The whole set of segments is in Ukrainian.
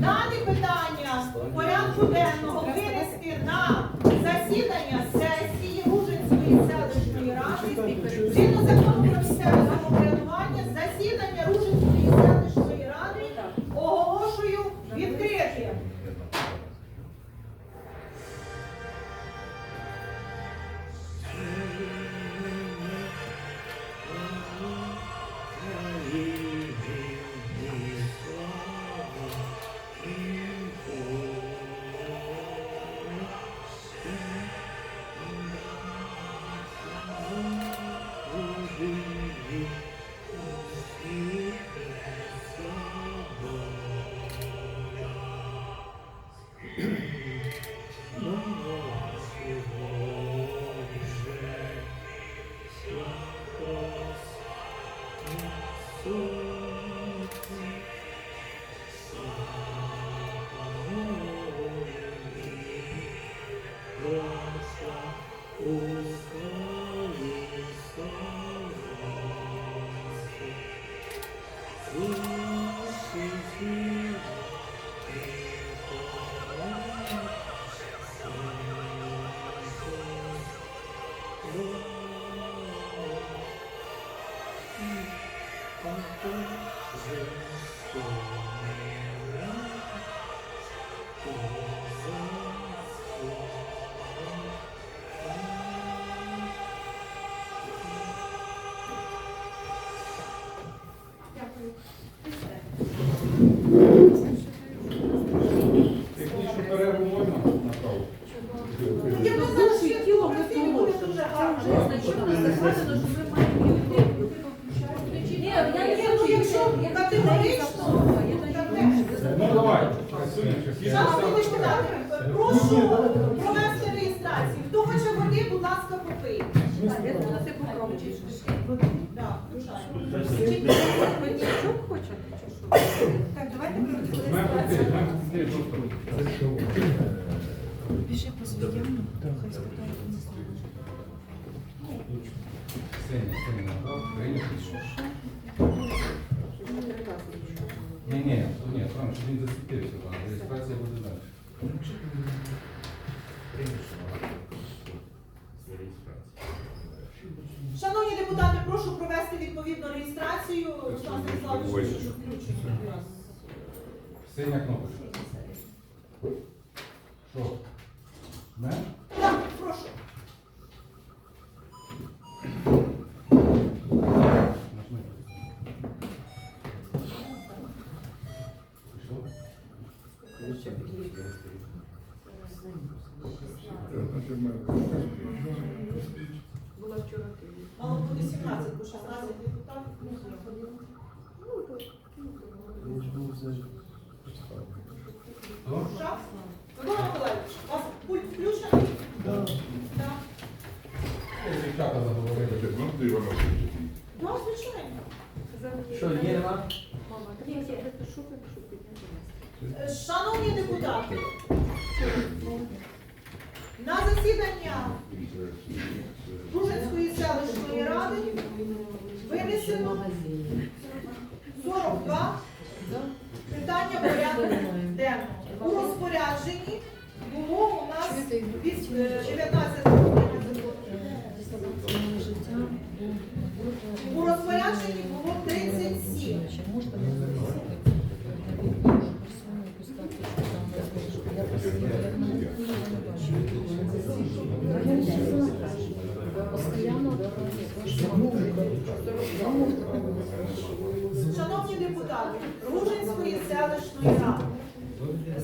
Дане питання порядку денного винести на засідання сесії Ружинської селищної ради згідно закону про місцеве самоврядування засідання Ружинської селищної ради оголошую відкритим. see. включаємо. Так, давайте проведемо Знаємо, ти, реєстрацію. знаємо, ти, просто. Сеня, Сеня, направ, прийняти. Ні, ні, ні, там, щоб він засвітився, Синя кнопочка. Що? Не? Так, прошу. Нажми. Пішло? Мало буде 17, бо 16 депутатів. Хто? Що? Микола Миколаївич, у вас пульт включений? Так. Ось Дівчата заговорили. Ну, звичайно. Що, є нема? Е, Шановні депутати, на засідання Ружинської селищної ради винесено розпорядженні було у нас від е, 19 У розпорядженні було 37. Шановні депутати, Ружинської селищної ради,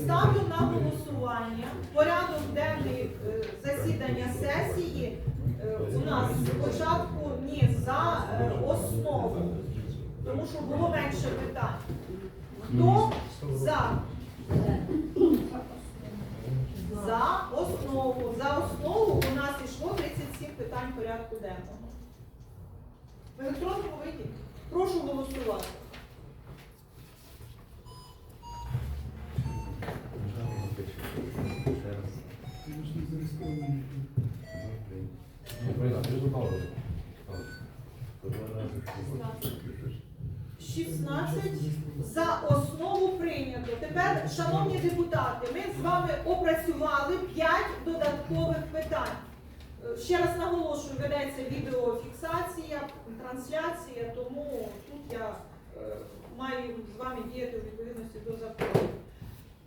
ставлю на голосування порядок денний е, засідання сесії е, у нас спочатку ні за е, основу, тому що було менше питань. Хто за? За основу. За основу у нас ішло 37 питань порядку денного. В електронному виді. Прошу голосувати. Прийняти, ти ж готова. 16 за Тепер, шановні депутати, ми з вами опрацювали 5 додаткових питань. Е, Ще раз наголошую, ведеться відеофіксація, трансляція, тому тут я е, маю з вами діяти у відповідності до закону.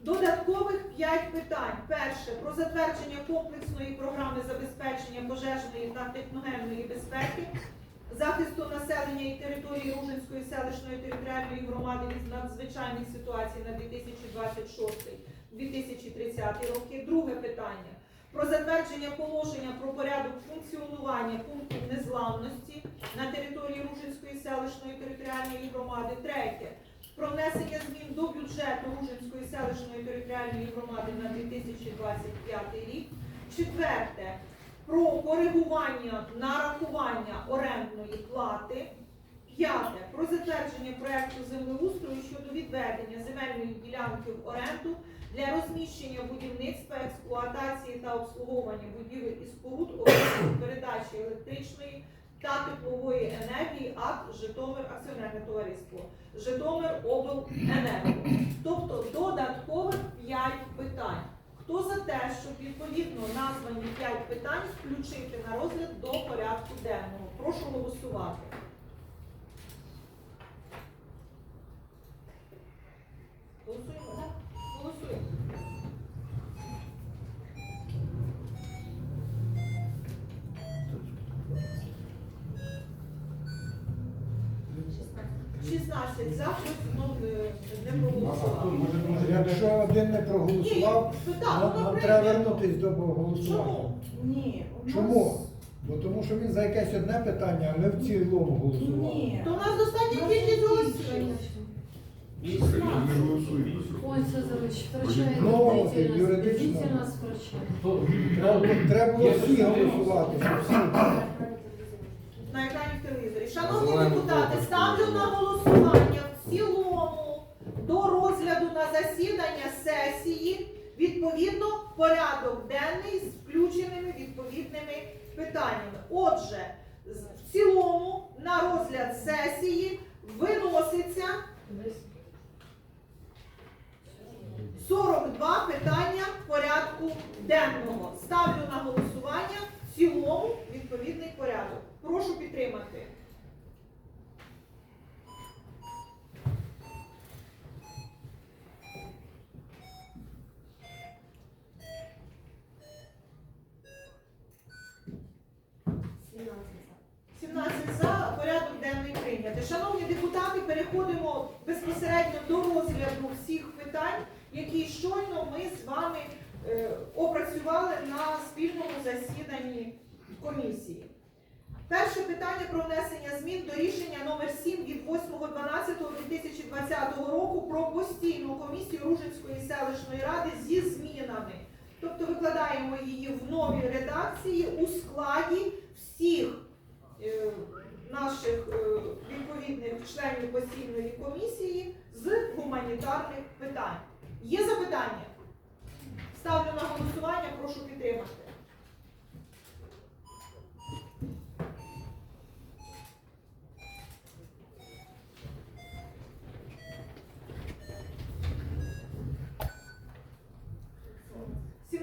Додаткових 5 питань. Перше про затвердження комплексної програми забезпечення пожежної та техногенної безпеки, захисту населення і території Ружинської селищної територіальної громади від надзвичайних ситуацій на 2026-2030 роки. Друге питання про затвердження положення про порядок функціонування пунктів незламності на території Ружинської селищної територіальної громади. Третє про внесення змін до бюджету Ружинської селищної територіальної громади на 2025 рік. Четверте про коригування нарахування орендної плати. П'яте про затвердження проекту землеустрою щодо відведення земельної ділянки в оренду для розміщення будівництва, експлуатації та обслуговування будівель і споруд об'єктів передачі електричної та теплової енергії АК Житомир акціонерне товариство Житомир Обленерго. Тобто додаткових 5 питань. Хто за те, щоб відповідно названі 5 питань включити на розгляд до порядку денного? Прошу голосувати. Голосуємо. Тобто 16 за, ну, не проголосував. Якщо один не проголосував, Ні, так, нам, нам треба вернутись до голосування. Чому? Ні. у нас- Чому? Бо тому що він за якесь одне питання, а ми в цілому голосували. Ні. То у нас достатня кількість голосів. Ой, Сазович, втрачає Ну, юридично. втрачає. Треба, треба було всі голосувати. щоб всі. На екрані в телевізорі. Шановні депутати, ставлю на голосування в цілому до розгляду на засідання сесії відповідно порядок денний з включеними відповідними питаннями. Отже, в цілому на розгляд сесії виноситься 42 питання порядку денного. Ставлю на голосування в цілому. Прошу підтримати. 17 за порядок денний прийнятий. Шановні депутати, переходимо безпосередньо до розгляду всіх питань, які щойно ми з вами е, опрацювали на спільному засіданні комісії. Перше питання про внесення змін до рішення номер 7 від 8.12.2020 року про постійну комісію Ружинської селищної ради зі змінами. Тобто викладаємо її в новій редакції у складі всіх е, наших е, відповідних членів постійної комісії з гуманітарних питань. Є запитання? Ставлю на голосування, прошу підтримати.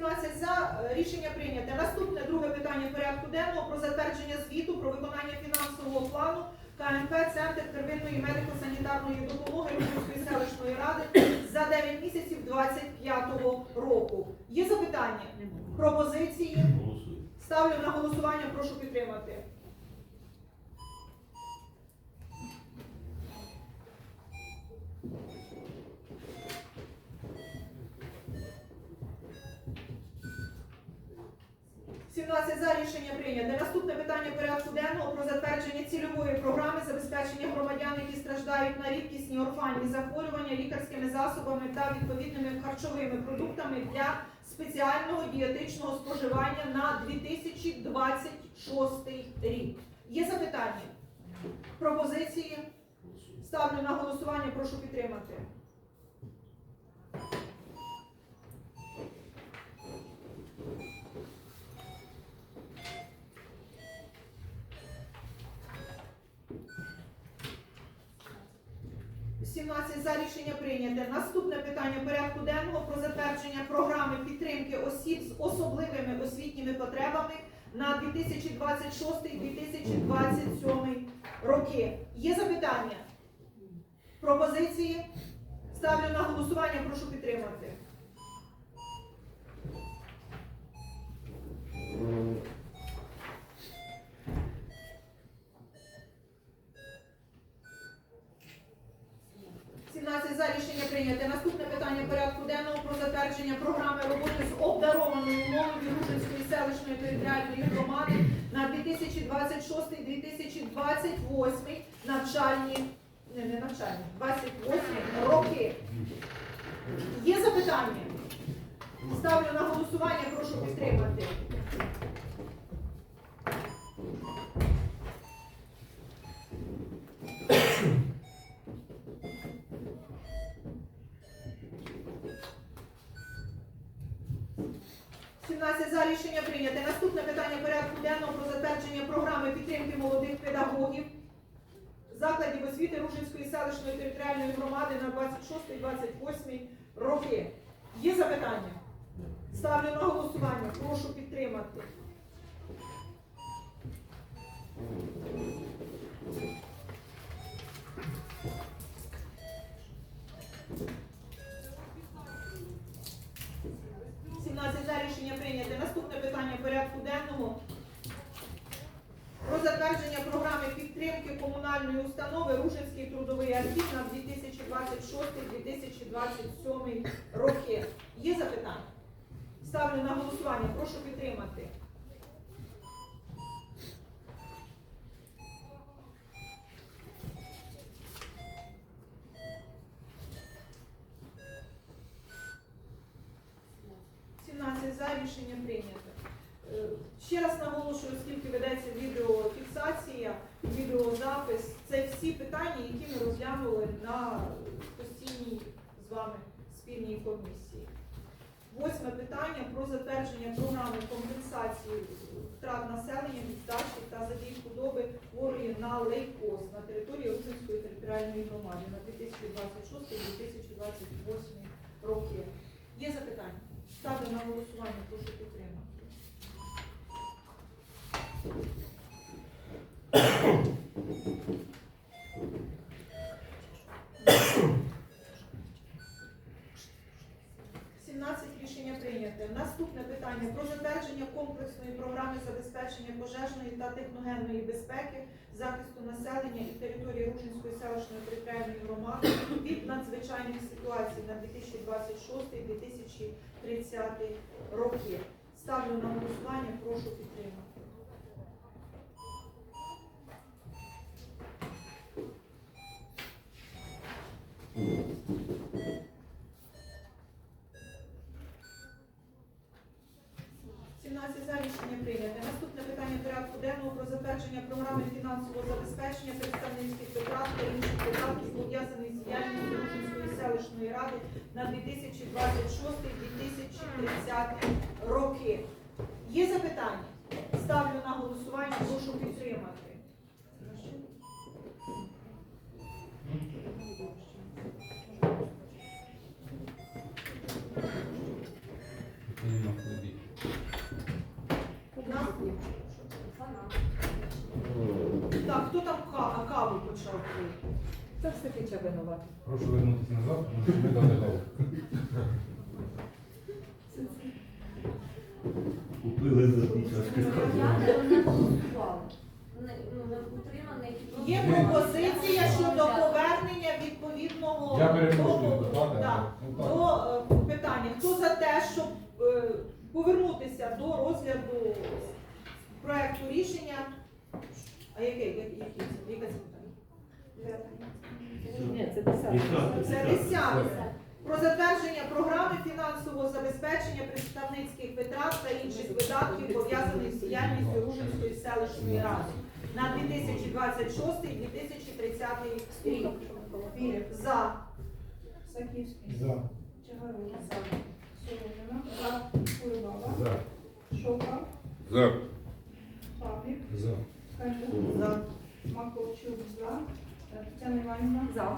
Сімнадцять за Е, рішення прийнято. Наступне друге питання порядку денного про затвердження звіту про виконання фінансового плану КНП Центр первинної медико-санітарної допомоги Львівської селищної ради за 9 місяців 25 року. Є запитання? Пропозиції? Ставлю на голосування, прошу підтримати. Сімнадцять за рішення прийнято. Наступне питання порядку денного про затвердження цільової програми забезпечення громадян, які страждають на рідкісні орфанні захворювання лікарськими засобами та відповідними харчовими продуктами для спеціального дієтичного споживання на 2026 рік. Є запитання? Пропозиції? Ставлю на голосування, прошу підтримати. Сімнадцять за рішення прийняте. Наступне питання порядку денного про затвердження програми підтримки осіб з особливими освітніми потребами на 2026-2027 роки. Є запитання? Пропозиції? Ставлю на голосування, прошу підтримати. Сімнадцять за рішення прийняте. Наступне питання порядку денного про затвердження програми роботи з обдарованою молоддю Ружинської селищної територіальної громади на 2026-2028 навчальні, не, не навчальні, 28 роки. Є запитання? Ставлю на голосування, 11 за рішення прийняте. Наступне питання порядку денного про затвердження програми підтримки молодих педагогів закладів освіти Ружинської селищної територіальної громади на 26-28 роки. Є запитання? Ставлю на голосування. Прошу підтримати. Комунальної установи Ружинський трудовий архів на 2026-2027 роки. Є запитання? Ставлю на голосування. Прошу підтримати. Сімнадцять за рішення прийнято. Е, Ще раз наголошую, оскільки ведеться відеофіксація, відеозапис, це всі питання, які ми розглянули на постійній з вами спільній комісії. Восьме питання про затвердження програми компенсації втрат населення від здачі та задій худоби хворої на лейкоз на території Русинської територіальної громади на 2026-2028 роки. Є запитання? Ставлю на голосування, прошу підтримати. Сімнадцять рішення прийняте. Наступне питання про затвердження комплексної програми забезпечення пожежної та техногенної безпеки, захисту населення і території Ружинської селищної територіальної громади від надзвичайних ситуацій на 2026-2030 роки. Ставлю на голосування, прошу підтримати. Сімнадцять за рішення прийняте. Наступне питання порядку денного про затвердження програми фінансового забезпечення представницьких витрат та інших видатків пов'язаних з діяльністю Рушинської селищної ради на 2026-2030 роки. Є запитання? Ставлю на голосування, прошу підтримати. Відповідно, хлібі. На- Так, хто там ка- каву почав пити? Це все Фіча винувати. Прошу вернутися назад, тому що ми дали голову. Купили за ті чашки не ну. Є пропозиція щодо повернення відповідного Я перепрошую, до, ну, так. до е, питання. Хто за те, щоб е, повернутися до розгляду проекту рішення? А яке, яке, яке, це? Це питання? Ні, це десяте. Це десяте. Про затвердження програми фінансового забезпечення представницьких витрат та інших видатків, пов'язаних з діяльністю Ружинської селищної ради на 2026-2030 рік. За. Саківський. За. Сорокина. За. Курбава. За. Шока. За. Павлік. За. Кальчук. За. Маковчук. За. Тетяна Іванівна. За.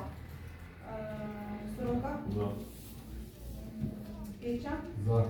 Сорока, За. Кича, За.